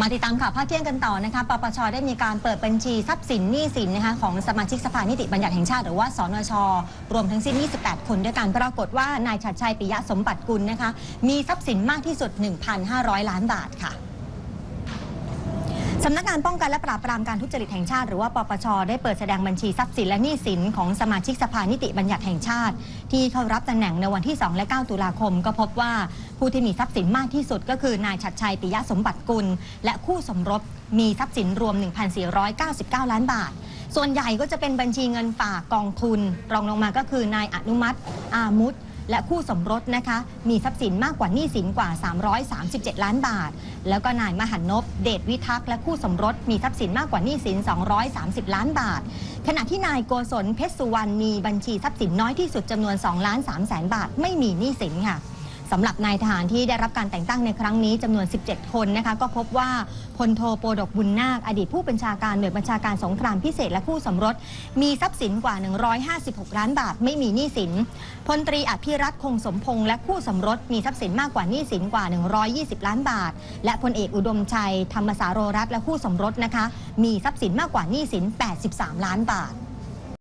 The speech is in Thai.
มาติดตามข่าวภาคเที่ยงกันต่อนะคะ ปปช ได้มีการเปิดบัญชีทรัพย์สินหนี้สินนะคะของสมาชิกสภานิติบัญญัติแห่งชาติหรือว่าสนช รวมทั้งสิ้น 28 คนด้วยกันปรากฏว่านายชัดชัยปิยะสมบัติกุลนะคะ มีทรัพย์สินมากที่สุด 1,500 ล้านบาทค่ะสำนักงานป้องกันและปราบปรามการทุจริตแห่งชาติหรือว่าปปช ได้เปิดแสดงบัญชีทรัพย์สินและหนี้สินของสมาชิกสภานิติบัญญัติแห่งชาติ ที่เข้ารับตำแหน่งในวันที่ 2 และ 9 ตุลาคม ก็พบว่า ผู้ที่มีทรัพย์สินมากที่สุดก็คือนายชัดชัยปิยะสมบัติกุล และคู่สมรสมีทรัพย์สินรวม 1,499 ล้านบาท ส่วนใหญ่ก็จะเป็นบัญชีเงินฝากกองทุน รองลงมาก็คือนายอนุมัติอามุตและคู่สมรสนะคะ มีทรัพย์สินมากกว่าหนี้สินกว่า 337 ล้านบาท แล้วก็นายมหันนพเดชวิทักษ์และคู่สมรสมีทรัพย์สินมากกว่าหนี้สิน 230 ล้านบาท ขณะที่นายโกศลเพชรสุวรรณมีบัญชีทรัพย์สินน้อยที่สุดจำนวน2ล้าน3แสนบาท ไม่มีหนี้สินค่ะ สำหรับนายทหารที่ได้รับการแต่งตั้งในครั้งนี้จำนวน 17 คนนะคะก็พบว่าพลโทโปรดกบุญนาค อดีตผู้บัญชาการหน่วยบัญชาการสงครามพิเศษและคู่สมรส มีทรัพย์สินกว่า 156 ล้านบาทไม่มีหนี้สินพลตรีอภิรัตคงสมพงษ์และคู่สมรสมีทรัพย์สินมากกว่าหนี้สินกว่า 120 ล้านบาท และพลเอกอุดมชัย ธรรมสาโรรัตและคู่สมรสนะคะ มีทรัพย์สินมากกว่าหนี้สิน 83 ล้านบาท